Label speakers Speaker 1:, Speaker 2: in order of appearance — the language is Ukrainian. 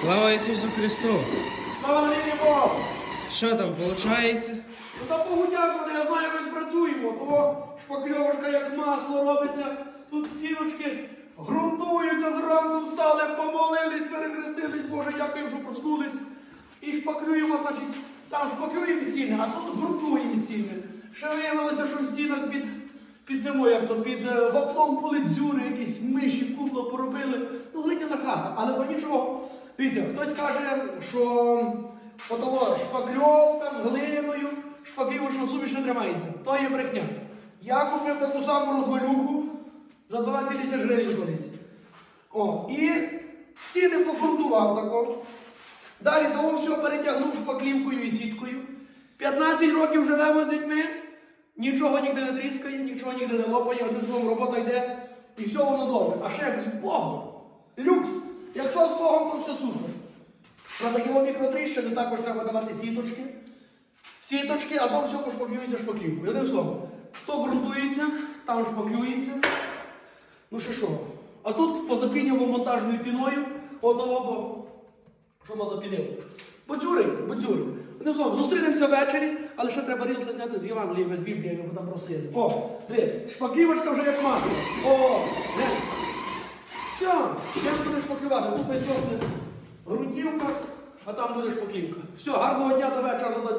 Speaker 1: Слава Ісусу Христу!
Speaker 2: Слава Богу!
Speaker 1: Що там виходить?
Speaker 2: Ну та Богу дякувати, я знаю, ми спрацюємо. То шпакльовочка як масло робиться. Тут стіночки ґрунтуються зранку встали, помолились, перехрестились, Боже, дякую, що проснулись. І шпаклюємо, значить, там шпаклюємо стіни, а тут ґрунтуємо стіни. Ще виявилося, що в стінах під, під зимою, як то під е, ваплом були дзюри, якісь миші, купло поробили. Ну, глиняна хата, але то нічого. Дивіться, хтось каже, що отого шпакльовка з глиною, шпаклівочна суміш не тримається. То є брехня. Я купив таку саму розвалюху за 12 тисяч гривень колись. О, і стіни покрутував тако. Далі того все перетягнув шпаклівкою і сіткою. 15 років живемо з дітьми, нічого ніде не тріскає, нічого ніде не лопає, одним словом робота йде, і все воно добре. А ще як з Богом. Люкс. Якщо з Богом, то все супер. На такому мікротріщини також треба давати сіточки. Сіточки, а то все пошпаклюється шпаклівкою. Одним словом, то ґрунтується, там шпаклюється. Ну що що? А тут позапінював монтажною піною, одного, бо що нас запінив? Бодзюри, бодзюри. Одним словом, зустрінемося ввечері, але ще треба рілце зняти з Євангелієм, з Біблією, бо там просили. О, диви, шпаклівочка вже як масло. О, не. Все, я будеш покривати. Тут весь сохне грунтівка, а там буде шпаклівка. Все, гарного дня до вечора до 21.